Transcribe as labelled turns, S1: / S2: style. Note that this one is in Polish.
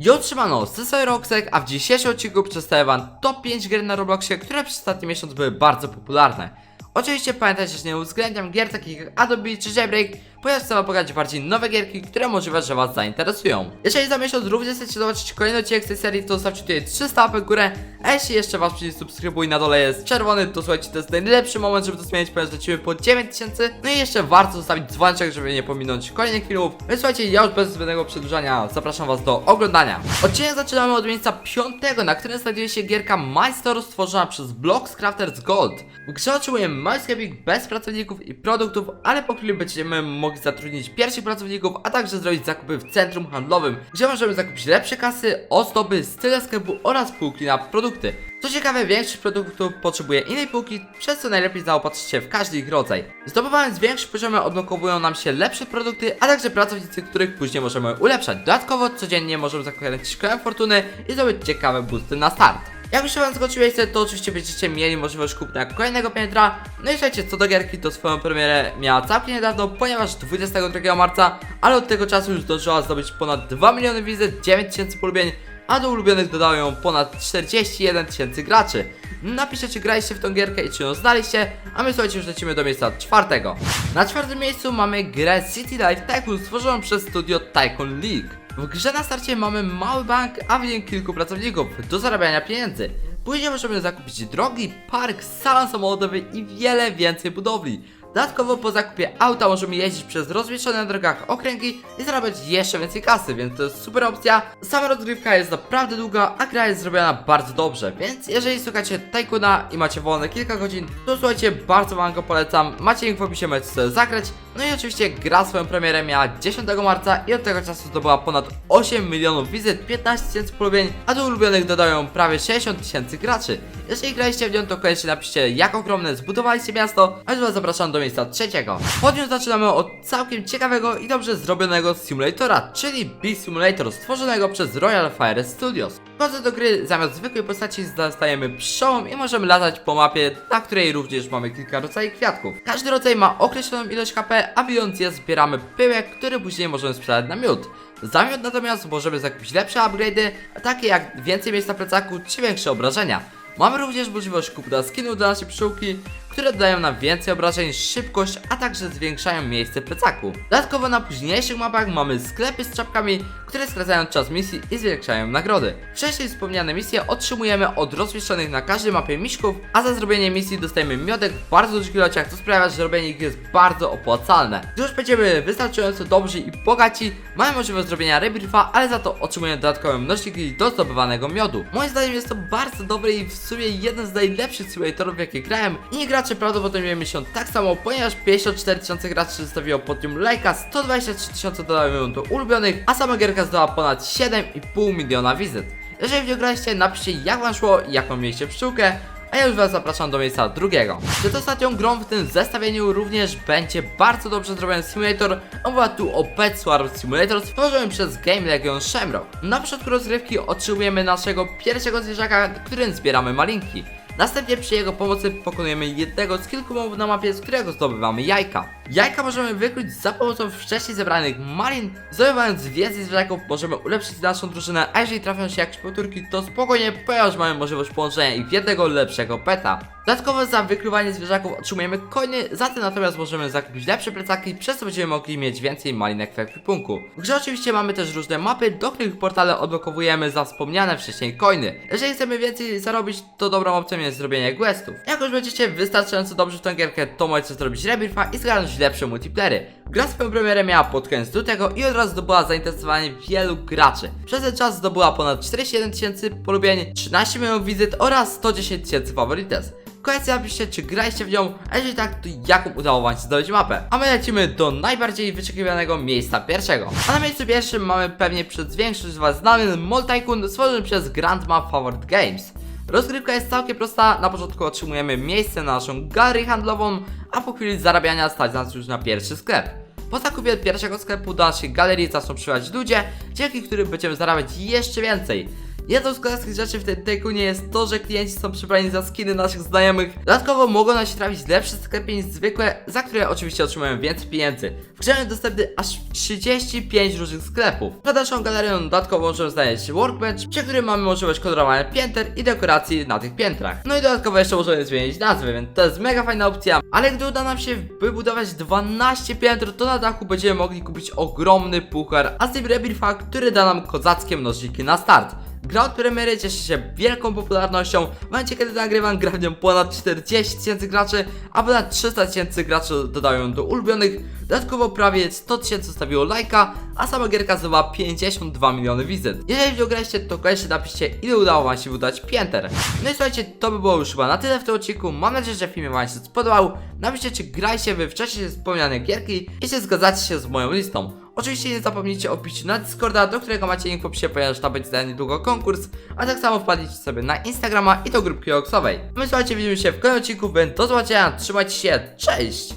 S1: I otrzymano Sesoj Roxek, a w dzisiejszym odcinku przedstawię wam top 5 gier na Robloxie, które przez ostatni miesiąc były bardzo popularne. Oczywiście pamiętajcie, że nie uwzględniam gier takich jak Adobe czy Jailbreak, ponieważ chcę pokazać bardziej nowe gierki, które możliwe, że was zainteresują. Jeżeli za miesiąc również chcecie zobaczyć kolejny odcinek z tej serii, to zostawcie tutaj 300 łapek w górę, a jeśli jeszcze wasz przycisk subskrybuj na dole jest czerwony, to słuchajcie, to jest najlepszy moment, żeby to zmienić, ponieważ lecimy po 9000, no i jeszcze warto zostawić dzwoneczek, żeby nie pominąć kolejnych filmów. Więc słuchajcie, ja już bez zbędnego przedłużania zapraszam was do oglądania. Odcinek zaczynamy od miejsca piątego, na którym znajduje się gierka My Store stworzona przez Blocks Crafters Gold. W grze otrzymujemy sklepik bez pracowników i produktów, ale po chwili będziemy mogli zatrudnić pierwszych pracowników, a także zrobić zakupy w centrum handlowym, gdzie możemy zakupić lepsze kasy, ozdoby, style sklepu oraz półki na produkty. Co ciekawe, większość produktów potrzebuje innej półki, przez co najlepiej zaopatrzyć się w każdy ich rodzaj. Zdobywając większe poziomy odblokowują nam się lepsze produkty, a także pracownicy, których później możemy ulepszać. Dodatkowo codziennie możemy zakręcić kołem fortuny i zdobyć ciekawe boosty na start. Jak już wam zgodziłeś, to oczywiście będziecie mieli możliwość kupna kolejnego piętra. No i słuchajcie, co do gierki, to swoją premierę miała całkiem niedawno, ponieważ 22 marca, ale od tego czasu już zdążyła zdobyć ponad 2 miliony wizyt, 9 tysięcy polubień, a do ulubionych dodało ją ponad 41 tysięcy graczy. Napiszcie, czy graliście w tą gierkę i czy ją znaliście, a my słuchajcie, już lecimy do miejsca czwartego. Na czwartym miejscu mamy grę City Life Tycoon stworzoną przez studio Tycoon League. W grze na starcie mamy mały bank, a w nim kilku pracowników do zarabiania pieniędzy. Później możemy zakupić drogi, park, salon samochodowy i wiele więcej budowli. Dodatkowo po zakupie auta możemy jeździć przez rozwieszone na drogach okręgi i zarabiać jeszcze więcej kasy, więc to jest super opcja. Sama rozgrywka jest naprawdę długa, a gra jest zrobiona bardzo dobrze, więc jeżeli słuchacie Tycoona i macie wolne kilka godzin, to słuchajcie, bardzo wam go polecam. Macie link w opisie, możecie sobie zagrać. No i oczywiście gra swoją premierę miała 10 marca i od tego czasu zdobyła ponad 8 milionów wizyt, 15 tysięcy polubień, a do ulubionych dodają prawie 60 tysięcy graczy. Jeżeli graliście w nią, to koniecznie napiszcie jak ogromne zbudowaliście miasto, a już was zapraszam do miejsca trzeciego. Pod nią zaczynamy od całkiem ciekawego i dobrze zrobionego simulatora, czyli Bee Simulator stworzonego przez Royal Fire Studios. Wchodząc do gry, zamiast zwykłej postaci dostajemy przełom i możemy latać po mapie, na której również mamy kilka rodzajów kwiatków. Każdy rodzaj ma określoną ilość HP, a bijąc je zbieramy pyłek, który później możemy sprzedać na miód. Za miód natomiast możemy zakupić lepsze upgrade'y, takie jak więcej miejsca plecaku czy większe obrażenia. Mamy również możliwość kupna skinu dla naszej pszczółki, które dodają nam więcej obrażeń, szybkość, a także zwiększają miejsce plecaku. Dodatkowo na późniejszych mapach mamy sklepy z czapkami, które skracają czas misji i zwiększają nagrody. Wcześniej wspomniane misje otrzymujemy od rozmieszczonych na każdej mapie miszków, a za zrobienie misji dostajemy miodek w bardzo dużych ilościach, co sprawia, że robienie ich jest bardzo opłacalne. Gdy już będziemy wystarczająco dobrzy i bogaci, mamy możliwość zrobienia rebriefa, ale za to otrzymujemy dodatkowe mnożniki do zdobywanego miodu. Moim zdaniem jest to bardzo dobry i w sumie jeden z najlepszych simulatorów jakie grałem i gracze prawdopodobnie myślą tak samo, ponieważ 54 tysiące graczy zostawiło pod nią lajka, 123 tysiące dodają ją do ulubionych, a sama gierka zdała ponad 7,5 miliona wizyt. Jeżeli w nią graliście, napiszcie jak wam szło i jaką mieliście pszczółkę, a ja już was zapraszam do miejsca drugiego. Przed ostatnią grą w tym zestawieniu również będzie bardzo dobrze zrobiony simulator. Mowa tu o Pet Swarm Simulator stworzony przez Game Legion Shamrock. Na początku rozgrywki otrzymujemy naszego pierwszego zwierzaka, którym zbieramy malinki. Następnie przy jego pomocy pokonujemy jednego z kilku mobów na mapie, z którego zdobywamy jajka. Jajka możemy wykluć za pomocą wcześniej zebranych malin. Zdobywając więcej zwierzaków możemy ulepszyć naszą drużynę, a jeżeli trafią się jakieś powtórki, to spokojnie, ponieważ mamy możliwość połączenia ich w jednego lepszego peta. Dodatkowo za wykluwanie zwierzaków otrzymujemy coiny, za te natomiast możemy zakupić lepsze plecaki, przez co będziemy mogli mieć więcej malinek w ekwipunku. W grze oczywiście mamy też różne mapy, do których portale odblokowujemy za wspomniane wcześniej coiny. Jeżeli chcemy więcej zarobić, to dobrą opcją jest zrobienie questów. Jak już będziecie wystarczająco dobrzy w tę gierkę, to możecie zrobić rebriefa i zgarnąć lepsze multiplayery. Gra swoją premierę miała pod koniec lutego i od razu zdobyła zainteresowanie wielu graczy. Przez ten czas zdobyła ponad 41 tysięcy polubień, 13 milionów wizyt oraz 110 tysięcy favorites. Koniecznie napiszcie, czy graliście w nią, a jeżeli tak, to jaką udało wam się zdobyć mapę. A my lecimy do najbardziej wyczekiwanego miejsca pierwszego. A na miejscu pierwszym mamy pewnie przez większość z was znany Tycoon stworzony przez Grandma Favorite Games. Rozgrywka jest całkiem prosta, na początku otrzymujemy miejsce na naszą galerię handlową, a po chwili zarabiania stać nas już na pierwszy sklep. Po zakupie pierwszego sklepu do naszej galerii zaczną przybywać ludzie, dzięki którym będziemy zarabiać jeszcze więcej. Jedną z klasyckich rzeczy w tym tykunie jest to, że klienci są przybrani za skiny naszych znajomych. Dodatkowo mogą nam się trafić lepsze sklepy niż zwykłe, za które oczywiście otrzymujemy więcej pieniędzy. W grze dostępny aż 35 różnych sklepów. Przed naszą galerią dodatkowo możemy znaleźć workbench, przy którym mamy możliwość kolorowania pięter i dekoracji na tych piętrach. No i dodatkowo jeszcze możemy zmienić nazwy, więc to jest mega fajna opcja. Ale gdy uda nam się wybudować 12 piętr, to na dachu będziemy mogli kupić ogromny puchar Asib Rebirfa, który da nam kozackie mnożniki na start. Gra od premiery cieszy się wielką popularnością. W momencie kiedy nagrywam gra w nią ponad 40 tysięcy graczy, a ponad 300 tysięcy graczy dodają ją do ulubionych. Dodatkowo prawie 100 tysięcy zostawiło lajka, a sama gierka zdobyła 52 miliony wizyt. Jeżeli w graliście, to koniecznie napiszcie ile udało wam się wydać pięter. No i słuchajcie, to by było już chyba na tyle w tym odcinku. Mam nadzieję, że film wam się spodobał. Napiszcie czy graliście wy wcześniej wspomniane gierki i czy zgadzacie się z moją listą. Oczywiście nie zapomnijcie o wpić na Discorda, do którego macie link w opisie, ponieważ tam będzie za niedługo konkurs, a tak samo wpadnijcie sobie na Instagrama i do grupki Oxowej. My słuchajcie, widzimy się w kolejnym odcinku, więc do zobaczenia, trzymajcie się, cześć!